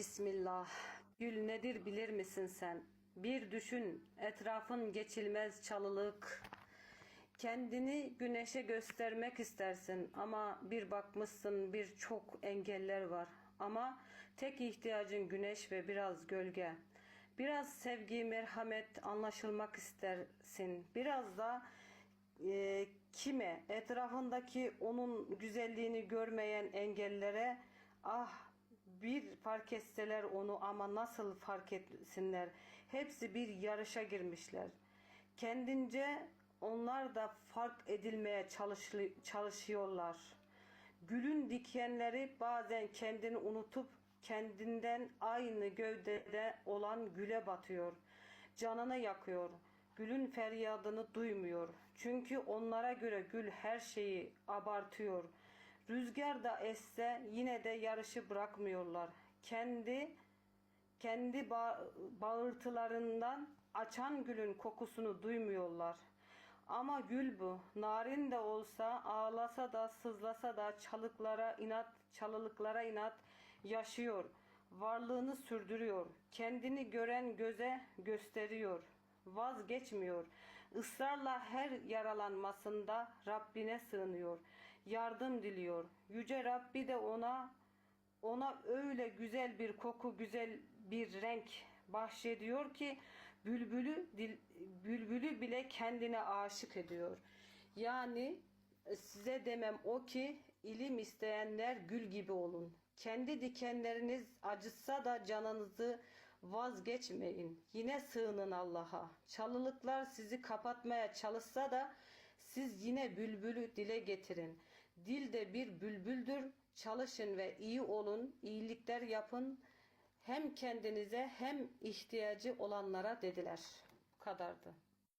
Bismillah. Gül nedir bilir misin sen? Bir düşün, etrafın geçilmez çalılık. Kendini güneşe göstermek istersin ama bir bakmışsın bir çok engeller var. Ama tek ihtiyacın güneş ve biraz gölge. Biraz sevgi, merhamet, anlaşılmak istersin. Biraz da e, kime etrafındaki onun güzelliğini görmeyen engellere ah bir fark etseler onu ama nasıl fark etsinler hepsi bir yarışa girmişler kendince onlar da fark edilmeye çalışlı- çalışıyorlar gülün dikenleri bazen kendini unutup kendinden aynı gövdede olan güle batıyor canını yakıyor Gülün feryadını duymuyor. Çünkü onlara göre gül her şeyi abartıyor. Rüzgar da esse yine de yarışı bırakmıyorlar. Kendi kendi ba- bağırtılarından açan gülün kokusunu duymuyorlar. Ama gül bu. Narin de olsa, ağlasa da, sızlasa da çalıklara inat, çalılıklara inat yaşıyor. Varlığını sürdürüyor. Kendini gören göze gösteriyor. Vazgeçmiyor. Israrla her yaralanmasında Rabbine sığınıyor. Yardım diliyor. Yüce Rabbi de ona ona öyle güzel bir koku, güzel bir renk bahşediyor ki bülbülü dil, bülbülü bile kendine aşık ediyor. Yani size demem o ki ilim isteyenler gül gibi olun. Kendi dikenleriniz acıtsa da canınızı vazgeçmeyin. Yine sığının Allah'a. Çalılıklar sizi kapatmaya çalışsa da siz yine bülbülü dile getirin. Dil de bir bülbüldür. Çalışın ve iyi olun, iyilikler yapın. Hem kendinize hem ihtiyacı olanlara dediler. Bu kadardı.